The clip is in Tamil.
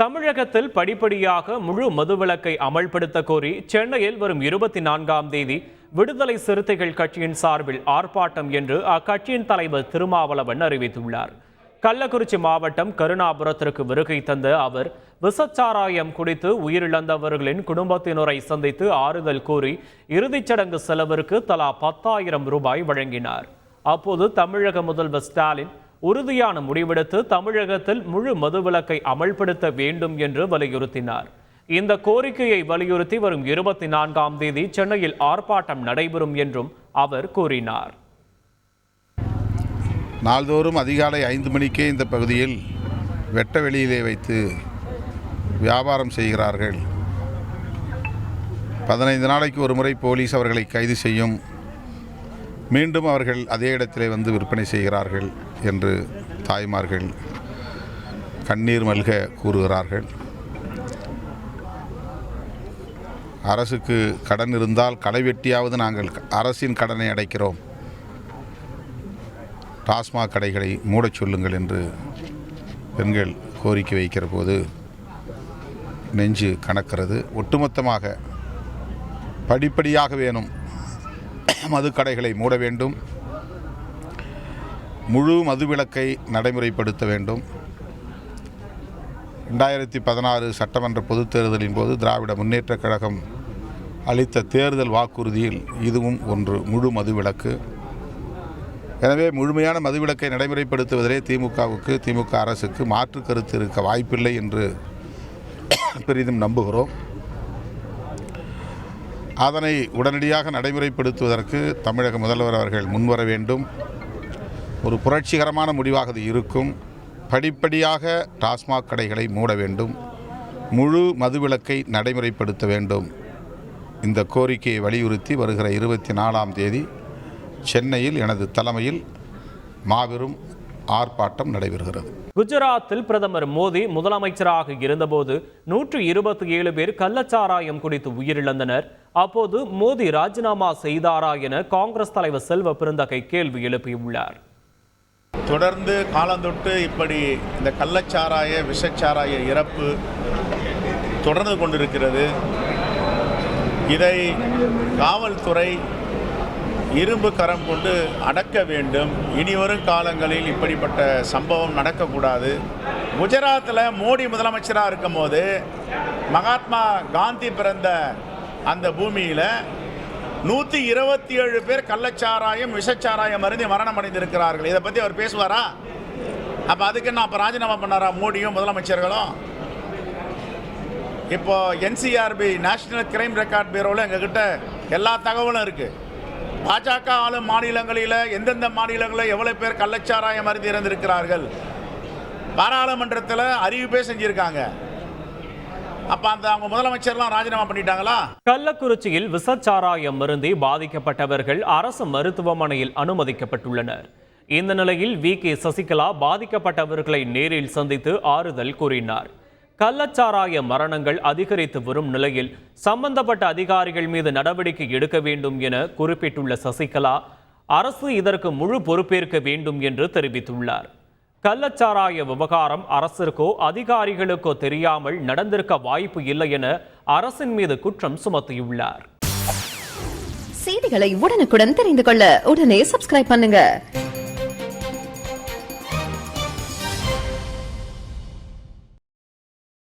தமிழகத்தில் படிப்படியாக முழு மதுவிலக்கை அமல்படுத்த கோரி சென்னையில் வரும் இருபத்தி நான்காம் தேதி விடுதலை சிறுத்தைகள் கட்சியின் சார்பில் ஆர்ப்பாட்டம் என்று அக்கட்சியின் தலைவர் திருமாவளவன் அறிவித்துள்ளார். கள்ளக்குறிச்சி மாவட்டம் கருணாபுரத்திற்கு வருகை தந்த அவர் விசச்சாராயம் குடித்து உயிரிழந்தவர்களின் குடும்பத்தினரை சந்தித்து ஆறுதல் கூறி இறுதிச் சடங்கு செலவிற்கு தலா பத்தாயிரம் ரூபாய் வழங்கினார். அப்போது தமிழக முதல்வர் ஸ்டாலின் உறுதியான முடிவெடுத்து தமிழகத்தில் முழு மதுவிலக்கை அமல்படுத்த வேண்டும் என்று வலியுறுத்தினார். இந்த கோரிக்கையை வலியுறுத்தி வரும் இருபத்தி நான்காம் தேதி சென்னையில் ஆர்ப்பாட்டம் நடைபெறும் என்றும் அவர் கூறினார். நாள்தோறும் அதிகாலை ஐந்து மணிக்கே இந்த பகுதியில் வெட்ட வெளியிலே வைத்து வியாபாரம் செய்கிறார்கள். பதினைந்து நாளைக்கு ஒரு முறை போலீஸ் அவர்களை கைது செய்யும் மீண்டும் அவர்கள் அதே இடத்திலே வந்து விற்பனை செய்கிறார்கள் என்று தாய்மார்கள் கண்ணீர் மல்க கூறுகிறார்கள். அரசுக்கு கடன் இருந்தால் களை வெட்டியாவது நாங்கள் அரசின் கடனை அடைக்கிறோம். டாஸ்மாக் கடைகளை மூடச் சொல்லுங்கள் என்று பெண்கள் கோரிக்கை வைக்கிற போது நெஞ்சு கணக்கிறது ஒட்டுமொத்தமாக படிப்படியாக வேணும். மதுக்கடைகளை மூட வேண்டும். முழு மதுவிலக்கை நடைமுறைப்படுத்த வேண்டும். ரெண்டாயிரத்தி பதினாறு சட்டமன்ற பொதுத் தேர்தலின் போது திராவிட முன்னேற்றக் கழகம் அளித்த தேர்தல் வாக்குறுதியில் இதுவும் ஒன்று முழு மதுவிலக்கு. எனவே முழுமையான மதுவிலக்கை நடைமுறைப்படுத்துவதிலே திமுகவுக்கு திமுக அரசுக்கு மாற்று கருத்து இருக்க வாய்ப்பில்லை என்று பெரிதும் நம்புகிறோம். அதனை உடனடியாக நடைமுறைப்படுத்துவதற்கு தமிழக முதல்வர் அவர்கள் முன்வர வேண்டும். ஒரு புரட்சிகரமான முடிவாக அது இருக்கும். படிப்படியாக டாஸ்மாக் கடைகளை மூட வேண்டும். முழு மதுவிலக்கை நடைமுறைப்படுத்த வேண்டும். இந்த கோரிக்கையை வலியுறுத்தி வருகிற இருபத்தி நாலாம் தேதி சென்னையில் எனது தலைமையில் மாபெரும் ஆர்ப்பாட்டம் நடைபெறுகிறது. குஜராத்தில் பிரதமர் மோடி முதலமைச்சராக இருந்தபோது நூற்று இருபத்தி ஏழு பேர் கள்ளச்சாராயம் குடித்து உயிரிழந்தனர். அப்போது மோடி ராஜினாமா செய்தாரா என காங்கிரஸ் தலைவர் செல்வ பெருந்தகை கேள்வி எழுப்பியுள்ளார். தொடர்ந்து காலந்தொட்டு இப்படி இந்த கள்ளச்சாராய விஷச்சாராய இறப்பு தொடர்ந்து கொண்டிருக்கிறது. இதை காவல்துறை இரும்பு கரம் கொண்டு அடக்க வேண்டும். இனிவரும் காலங்களில் இப்படிப்பட்ட சம்பவம் நடக்கக்கூடாது. குஜராத்தில் மோடி முதலமைச்சராக இருக்கும்போது மகாத்மா காந்தி பிறந்த அந்த பூமியில் நூற்றி இருபத்தி ஏழு பேர் கள்ளச்சாராயம் விஷச்சாராயம் அருந்தி மரணம் அடைந்திருக்கிறார்கள். இதை பற்றி அவர் பேசுவாரா? அப்போ அதுக்கு என்ன அப்போ ராஜினாமா பண்ணாரா மோடியும் முதலமைச்சர்களும்? இப்போ என்சிஆர்பி நேஷனல் கிரைம் ரெக்கார்ட் பியூரோவில் எங்ககிட்ட எல்லா தகவலும் இருக்குது பாஜக ஆளும் மாநிலங்களில் எந்தெந்த மாநிலங்களில் எவ்வளோ பேர் கள்ளச்சாராயம் அருந்தி இறந்திருக்கிறார்கள்? பாராளுமன்றத்தில் அறிவிப்பே செஞ்சுருக்காங்க. அப்போ அந்த அவங்க முதலமைச்சர்லாம் ராஜினாமா பண்ணிட்டாங்களா? கள்ளக்குறிச்சியில் விசச்சாராயம் மருந்தி பாதிக்கப்பட்டவர்கள் அரசு மருத்துவமனையில் அனுமதிக்கப்பட்டுள்ளனர். இந்த நிலையில் வி. கே. சசிகலா பாதிக்கப்பட்டவர்களை நேரில் சந்தித்து ஆறுதல் கூறினார். கள்ளச்சாராய மரணங்கள் அதிகரித்து வரும் நிலையில் சம்பந்தப்பட்ட அதிகாரிகள் மீது நடவடிக்கை எடுக்க வேண்டும் என குறிப்பிட்டுள்ள சசிகலா அரசு இதற்கு முழு பொறுப்பேற்க வேண்டும் என்று தெரிவித்துள்ளார். கள்ளச்சாராய விவகாரம் அரசிற்கோ அதிகாரிகளுக்கோ தெரியாமல் நடந்திருக்க வாய்ப்பு இல்லை என அரசின் மீது குற்றம் சுமத்தியுள்ளார். செய்திகளை உடனுக்குடன் தெரிந்து கொள்ள உடனே சப்ஸ்கிரைப் பண்ணுங்க.